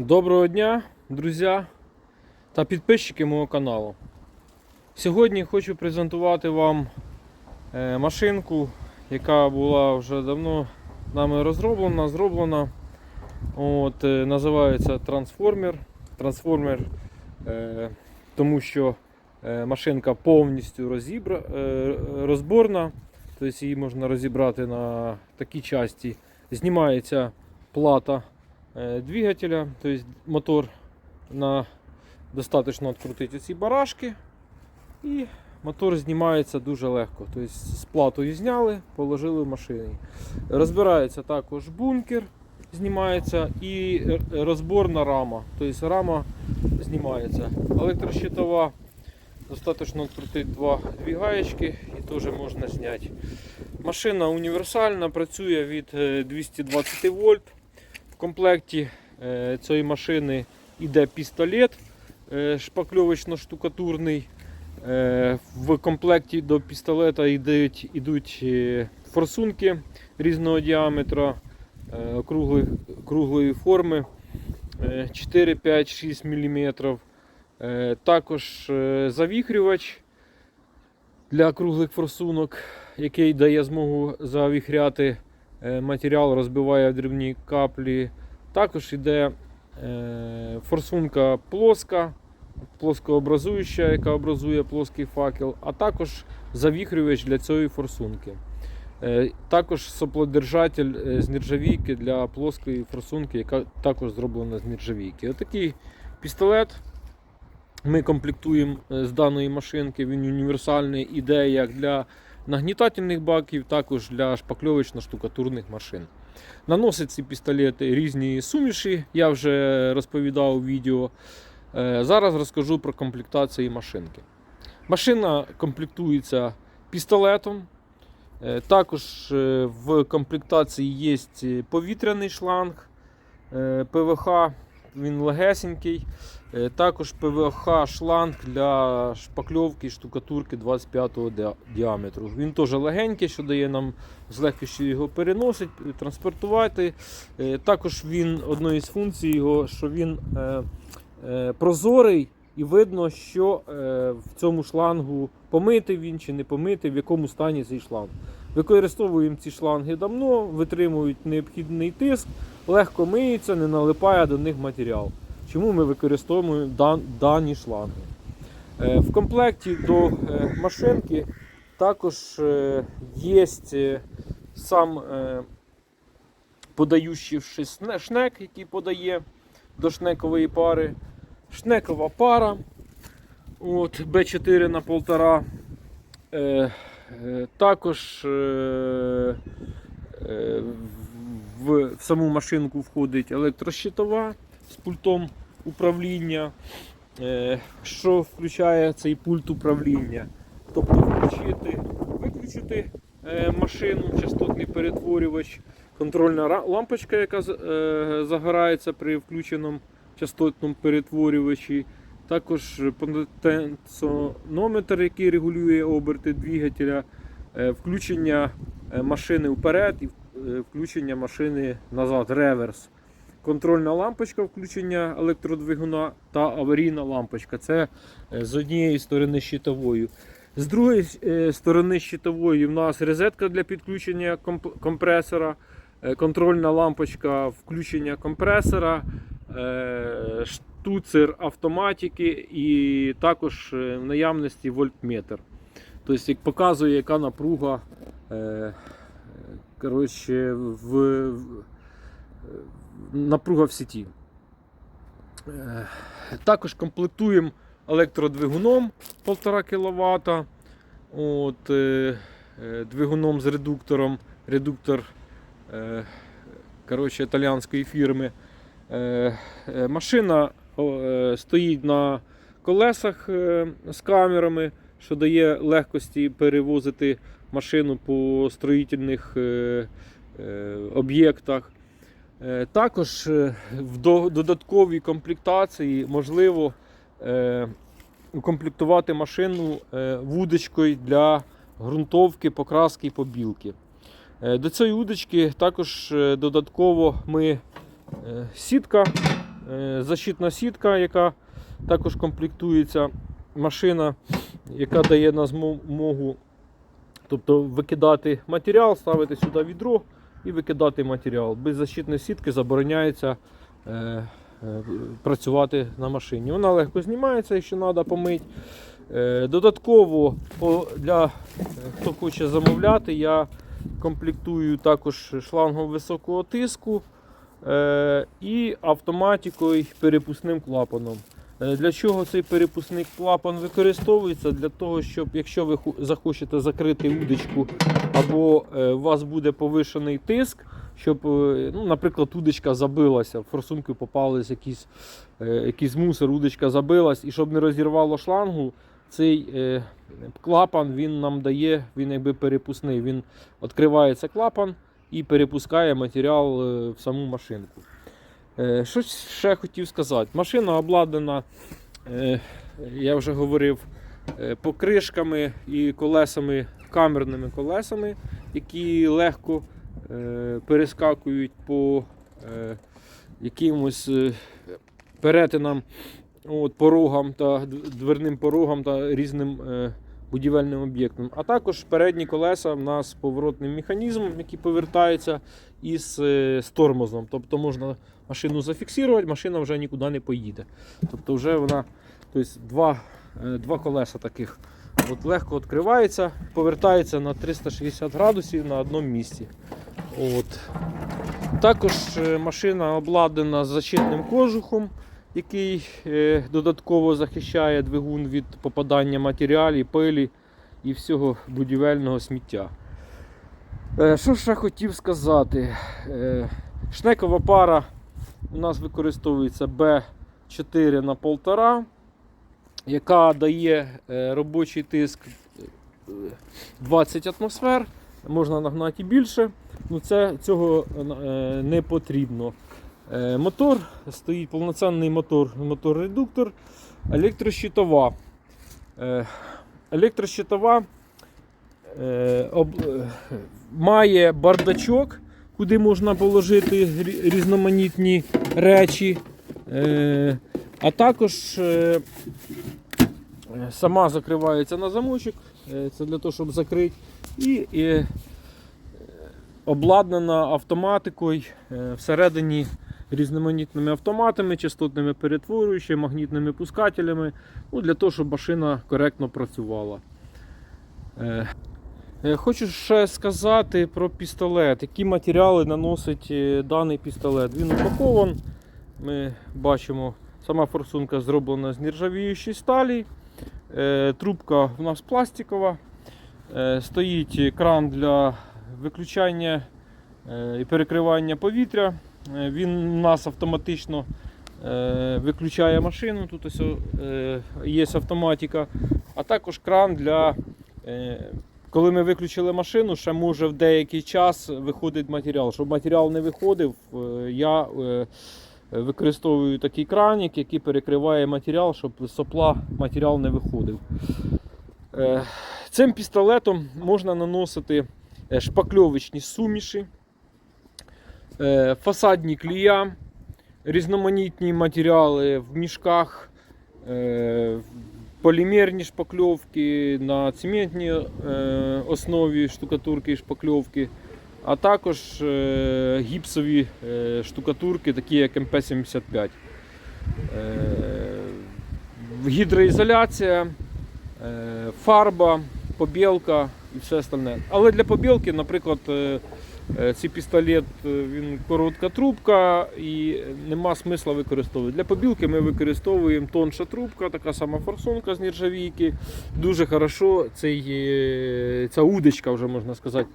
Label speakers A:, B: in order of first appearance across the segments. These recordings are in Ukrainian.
A: Доброго дня, друзі та підписчики мого каналу. Сьогодні хочу презентувати вам е, машинку, яка була вже давно нами розроблена, зроблена. От, е, називається трансформер. Трансформер, е, тому що машинка повністю розібра, розборна, тобто її можна розібрати на такі часті. Знімається плата е, двигателя, тобто мотор на достатньо відкрутити ці барашки і мотор знімається дуже легко. Тобто з платою зняли, положили в машині. Розбирається також бункер, знімається і е, розборна рама. Тобто рама знімається. Електрощитова достатньо відкрутити два дві гаєчки і теж можна зняти. Машина універсальна, працює від е, 220 вольт. Комплекті е, цієї машини йде пістолет е, шпакльовочно-штукатурний. Е, В комплекті до пістолета йдуть, йдуть форсунки різного діаметра, круглої, круглої форми е, 4, 5, 6 мм. Також завіхрювач для круглих форсунок, який дає змогу завіхряти матеріал, розбиває в дрібні каплі. Також йде е, форсунка плоска, плоскообразуюча, яка образує плоский факел, а також завіхрювач для цієї форсунки. Е, Також соплодержатель е, з нержавійки для плоскої форсунки, яка також зроблена з нержавійки. Отакий пістолет ми комплектуємо е, з даної машинки. Він універсальний іде як для нагнітательних баків, також для шпакльовично-штукатурних машин. Наносять ці пістолети різні суміші, я вже розповідав у відео. Е, Зараз розкажу про комплектацію машинки. Машина комплектується пістолетом. Е, Також е, в комплектації є повітряний шланг ПВХ, він легесенький. Е, Також ПВХ шланг для шпакльовки штукатурки 25 діа- діаметру. Він теж легенький, що дає нам з легкістю його переносити, транспортувати. Е, Також він одною з функцій його, що він е, е, прозорий і видно, що е, в цьому шлангу помитий він чи не помитий, в якому стані цей шланг. Використовуємо ці шланги давно, витримують необхідний тиск, легко миються, не налипає до них матеріал. Чому ми використовуємо дан- дані шланги? Е, В комплекті до е, машинки також е, є сам подаючий шнек, який подає до шнекової пари. Шнекова пара. От, B4 на 1,5. Е, е, також в саму машинку входить електрощитова з пультом управління, е, що включає цей пульт управління. Тобто включити, виключити е, машину, частотний перетворювач, контрольна лампочка, яка е, загорається при включеному частотному перетворювачі. Також потенціонометр, який регулює оберти двигателя, включення машини вперед і включення машини назад, реверс. Контрольна лампочка включення електродвигуна та аварійна лампочка. Це е, з однієї сторони щитовою. З другої е, сторони щитової в нас розетка для підключення компресора, е, контрольна лампочка включення компресора, штуцер автоматики і також в наявності вольтметр. Тобто, як показує, яка напруга коротше, в- напруга в сіті. Е, Також комплектуємо електродвигуном 1,5 кВт. От, е, е, двигуном з редуктором. Редуктор коротше, італіанської фірми. Машина стоїть на колесах з камерами, що дає легкості перевозити машину по строїтельних об'єктах. Е, Також е, в додатковій комплектації можливо е, укомплектувати машину вудочкою для ґрунтовки, покраски і побілки. До цієї удочки також додатково ми сітка защитна сітка, яка також комплектується. Машина, яка дає нам змогу тобто, викидати матеріал, ставити сюди відро і викидати матеріал. Без защитної сітки забороняється е, е, працювати на машині. Вона легко знімається, якщо треба помити. Е, додатково для е, хто хоче замовляти, я комплектую також шлангом високого тиску е, і автоматикою перепускним клапаном. Е, Для чого цей перепускний клапан використовується? Для того, щоб якщо ви захочете закрити удочку або е, у вас буде повишений тиск, щоб, е, ну, наприклад, удочка забилася, в форсунки попались якийсь, е, якийсь мусор, удочка забилась, і щоб не розірвало шлангу, цей клапан він нам дає, він якби перепускний. Він відкривається клапан і перепускає матеріал в саму машинку. Що ще хотів сказати? Машина обладнана, я вже говорив, покришками і колесами, камерними колесами, які легко е, перескакують по е, якимось е, перетинам, от, порогам та дверним порогам та різним е, будівельним об'єктам. А також передні колеса в нас з поворотним механізмом, який повертається із е, з тормозом. Тобто можна машину зафіксувати, машина вже нікуди не поїде. Тобто вже вона тобто два, е, два колеса таких от легко відкривається, повертається на 360 градусів на одному місці. От. Також е, машина обладнана защитним кожухом, який е, додатково захищає двигун від попадання матеріалів, пилі і всього будівельного сміття. Е, Що ще хотів сказати? Шнекова пара у нас використовується B4 на 1,5, яка дає е, робочий тиск е, 20 атмосфер, можна нагнати і більше. Ну це цього е, не потрібно. Е, Мотор стоїть повноцінний мотор, мотор-редуктор, електрощитова. Е, Електрощитова е, е, має бардачок, куди можна положити різноманітні речі. Е, А також е, е, сама закривається на замочок. Е, Це для того, щоб закрити. І, і обладнана автоматикою е, всередині різноманітними автоматами, частотними перетворюючими, магнітними пускателями, ну, для того, щоб машина коректно працювала. Е, е, Хочу ще сказати про пістолет. Які матеріали наносить е, даний пістолет. Він упакован. Ми бачимо, сама форсунка зроблена з нержавіючої сталі. Е, Трубка в нас пластикова. Е, Стоїть кран для виключання е, і перекривання повітря. Він у нас автоматично виключає машину. Тут ось є автоматика, а також кран для. Коли ми виключили машину, ще може в деякий час виходить матеріал. Щоб матеріал не виходив, я використовую такий кранік, який перекриває матеріал, щоб сопла матеріал не виходив. Е, Цим пістолетом можна наносити е, шпакльовочні суміші, е, фасадні клія, різноманітні матеріали в мішках, полімерні шпакльовки на цементній основі штукатурки і шпакльовки, а також е, гіпсові е, штукатурки, такі як МП-75. Е, гідроізоляція, фарба, побілка і все остальне. Але для побілки, наприклад, цей пістолет е, він коротка трубка і нема смисла використовувати. Для побілки ми використовуємо тонша трубка, така сама форсунка з нержавійки. Дуже хорошо цей, е, ця удочка, вже можна сказати,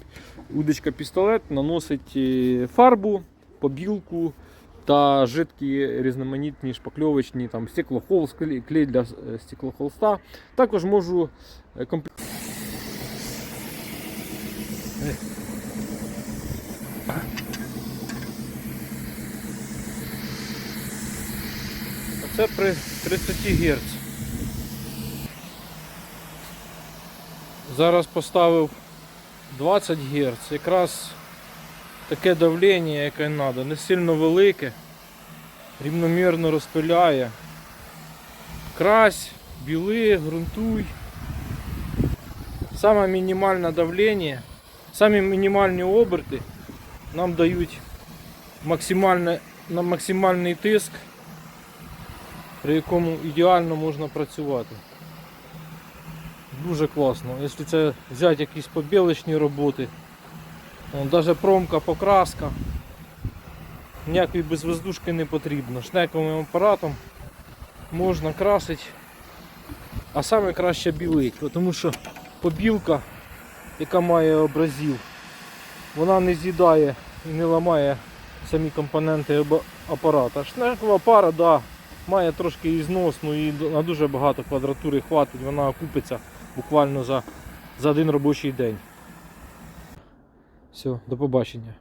A: удочка пістолет наносить е, фарбу, побілку та жидкі різноманітні шпакльовочні, там стеклохолст, клей для е, стеклохолста. Також можу е, Це при 30 Гц. Зараз поставив 20 Гц. Якраз таке давлення, яке треба, не сильно велике. рівномірно розпиляє. Крась, біли, ґрунтуй. Саме мінімальне давлення, самі мінімальні оберти нам дають максимальний тиск, при якому ідеально можна працювати. Дуже класно. Якщо це взяти якісь побілочні роботи, навіть промка, покраска, ніякої безвоздушки не потрібно. Шнековим апаратом можна красити, а саме краще білить, тому що побілка, яка має образів, вона не з'їдає і не ламає самі компоненти апарата. Шнекова пара, да, має трошки і знос, ну і на дуже багато квадратури хватить, вона окупиться буквально за, за один робочий день. Все, до побачення.